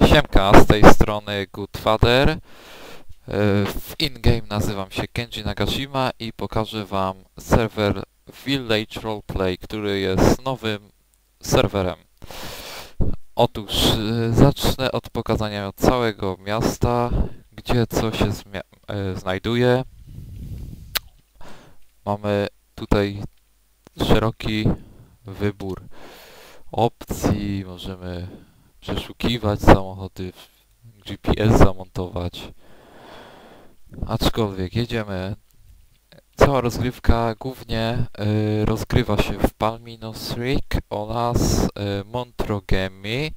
Siemka, z tej strony Goodfather. E, W in-game nazywam się Kenji Nagashima i pokażę wam serwer Village Roleplay, który jest nowym serwerem. Otóż e, zacznę od pokazania całego miasta, gdzie co się e, znajduje. Mamy tutaj szeroki wybór opcji, możemy przeszukiwać samochody, GPS zamontować. Aczkolwiek jedziemy. Cała rozgrywka głównie y, rozgrywa się w Palminos Rig oraz y, Montrogemi. Y,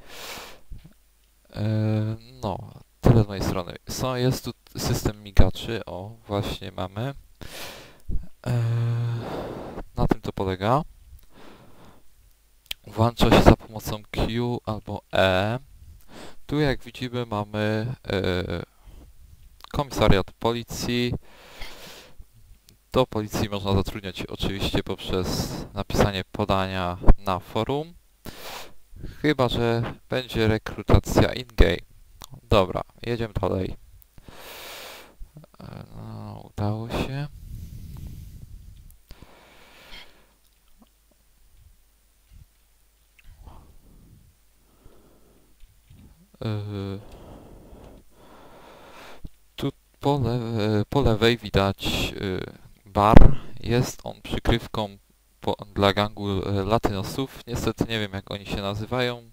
no, tyle z mojej strony. Są, jest tu system migaczy, o właśnie mamy. Y, na tym to polega. Włącza się za pomocą Q albo E. Tu jak widzimy mamy e, komisariat policji. Do policji można zatrudniać oczywiście poprzez napisanie podania na forum. Chyba, że będzie rekrutacja in-game. Dobra, jedziemy dalej. E, No, udało się. Tu po, lewe, po lewej widać yy, bar. Jest on przykrywką po, dla gangu latynosów. Niestety nie wiem jak oni się nazywają,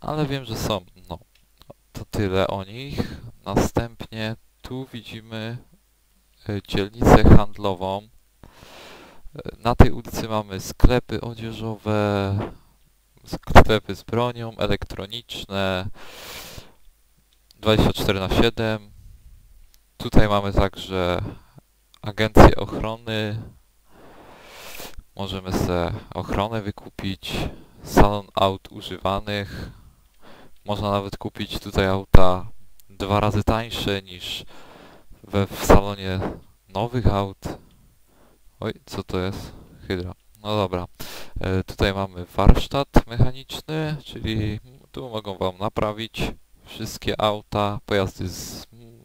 ale wiem, że są. No, to tyle o nich. Następnie tu widzimy dzielnicę handlową. Na tej ulicy mamy sklepy odzieżowe, sklepy z bronią, elektroniczne, 24 na 7. Tutaj mamy także agencję ochrony. Możemy sobie ochronę wykupić, salon aut używanych. Można nawet kupić tutaj auta dwa razy tańsze niż we, w salonie nowych aut. Oj, co to jest? Hydra. No dobra. E, tutaj mamy warsztat mechaniczny, czyli tu mogą Wam naprawić wszystkie auta, pojazdy z, mm.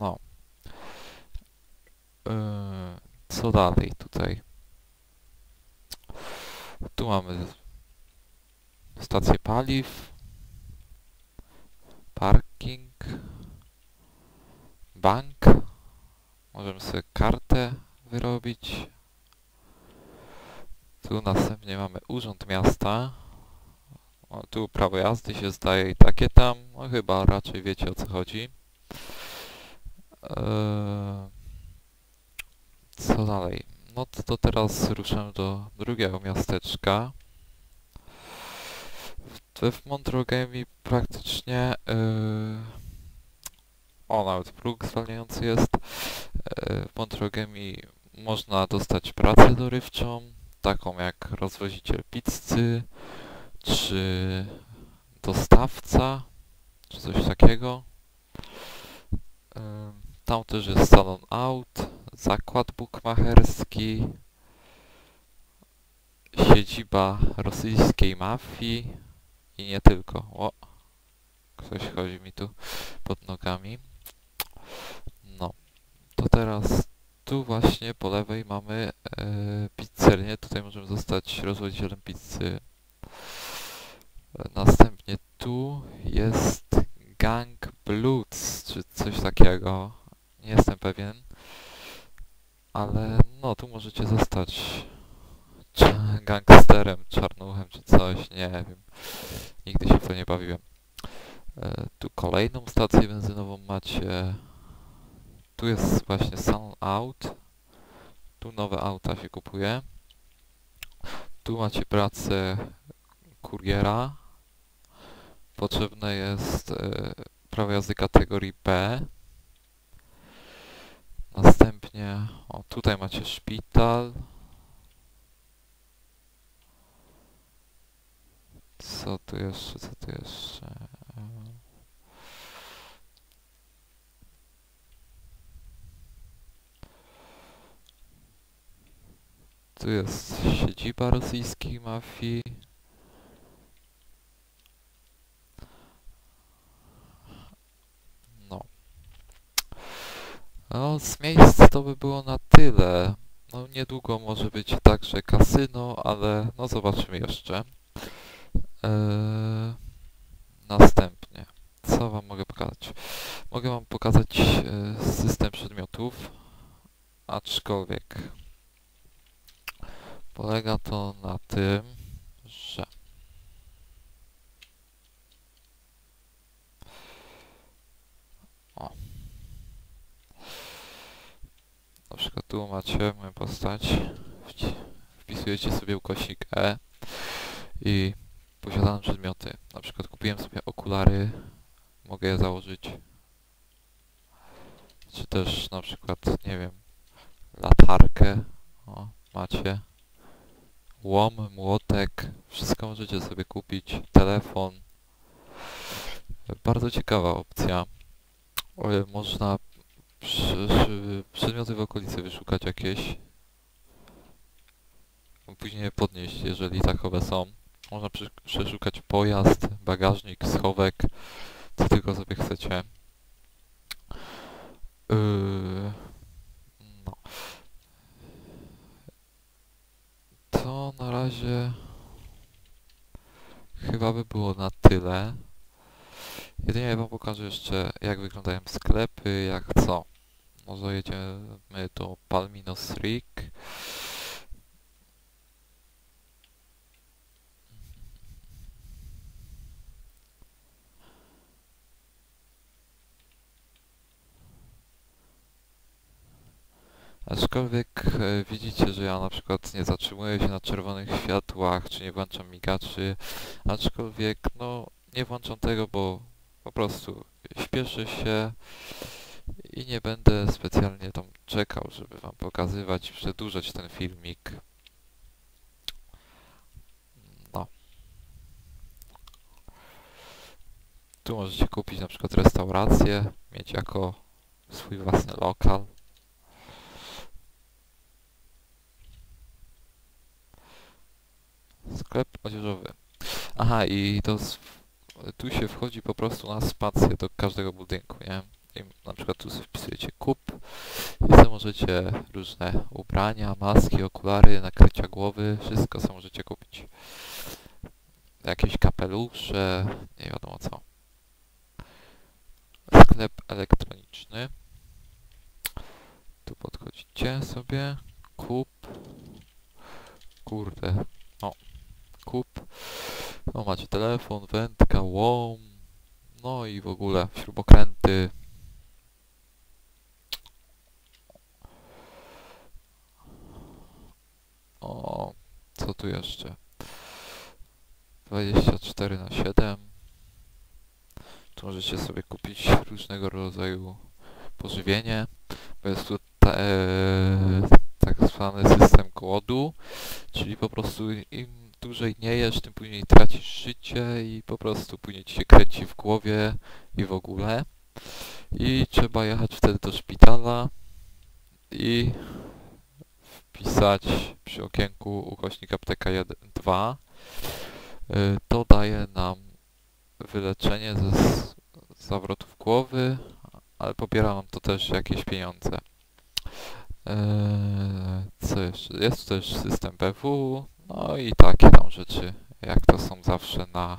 No. E, co dalej tutaj? Tu mamy stację paliw, parking, bank. Możemy sobie kartę wyrobić. Tu następnie mamy Urząd Miasta. O, tu prawo jazdy się zdaje i takie tam. No chyba raczej wiecie o co chodzi. Eee, co dalej? No to, to teraz ruszę do drugiego miasteczka. W, w praktycznie... Yy, o, nawet próg zwalniający jest. E, W Montrogemi można dostać pracę dorywczą, taką jak rozwoziciel pizzy, czy dostawca, czy coś takiego. Tam też jest salon aut, zakład bukmacherski, siedziba rosyjskiej mafii i nie tylko. O, ktoś chodzi mi tu pod nogami. No, to teraz tu właśnie po lewej mamy e, pizzerię. Tutaj możemy zostać rozwodzicielem pizzy. Następnie tu jest Gang Bloods, czy coś takiego. Nie jestem pewien. Ale no, tu możecie zostać gangsterem, czarnuchem, czy coś. Nie wiem. Nigdy się w to nie bawiłem. E, Tu kolejną stację benzynową macie. Tu jest właśnie salon aut. Tu nowe auta się kupuje. Tu macie pracę kuriera. Potrzebne jest e, prawo jazdy kategorii B. Następnie, o tutaj macie szpital. Co tu jeszcze, co tu jeszcze? Tu jest siedziba rosyjskiej mafii. No. no. Z miejsc to by było na tyle. No niedługo może być także kasyno, ale no zobaczymy jeszcze. Eee, następnie. Co wam mogę pokazać? Mogę wam pokazać e, system przedmiotów, aczkolwiek polega to na tym, że o. Na przykład tu macie moją postać. Wpisujecie sobie ukośnik E i posiadane przedmioty. Na przykład kupiłem sobie okulary. Mogę je założyć. Czy też na przykład nie wiem latarkę. O macie łom, młotek, wszystko możecie sobie kupić, telefon. Bardzo ciekawa opcja. Można przy, przy, przedmioty w okolicy wyszukać jakieś. Później je podnieść, jeżeli takowe są. Można przeszukać pojazd, bagażnik, schowek, co tylko sobie chcecie. Yy, no. To na razie chyba by było na tyle. Jedynie wam pokażę jeszcze jak wyglądają sklepy, jak co. Może jedziemy do Palminos Rig. Aczkolwiek e, widzicie, że ja na przykład nie zatrzymuję się na czerwonych światłach, czy nie włączam migaczy, aczkolwiek no nie włączam tego, bo po prostu śpieszę się i nie będę specjalnie tam czekał, żeby wam pokazywać, przedłużać ten filmik. No. Tu możecie kupić na przykład restaurację, mieć jako swój własny lokal. Sklep odzieżowy. Aha, i to tu się wchodzi po prostu na spację do każdego budynku, nie? I na przykład tu wpisujecie kup i tam możecie różne ubrania, maski, okulary, nakrycia głowy, wszystko co możecie kupić. Jakieś kapelusze, nie wiadomo co. Sklep elektroniczny. Tu podchodzicie sobie, kup. Kurde, kup. O, macie telefon, wędka, łom, no i w ogóle śrubokręty. O, co tu jeszcze? 24 na 7. Tu możecie sobie kupić różnego rodzaju pożywienie, bo jest tu ta, e, tak zwany system głodu, czyli po prostu im dłużej nie jesz, tym później tracisz życie i po prostu później ci się kręci w głowie i w ogóle. I trzeba jechać wtedy do szpitala i wpisać przy okienku ukośnik apteka 1, 2. Y, To daje nam wyleczenie ze zawrotów głowy, ale pobiera nam to też jakieś pieniądze. Eee, Co jeszcze? Jest tu też system BW, no i takie tam rzeczy, jak to są zawsze na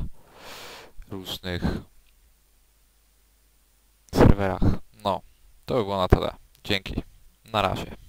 różnych serwerach. No, to by było na tyle. Dzięki. Na razie.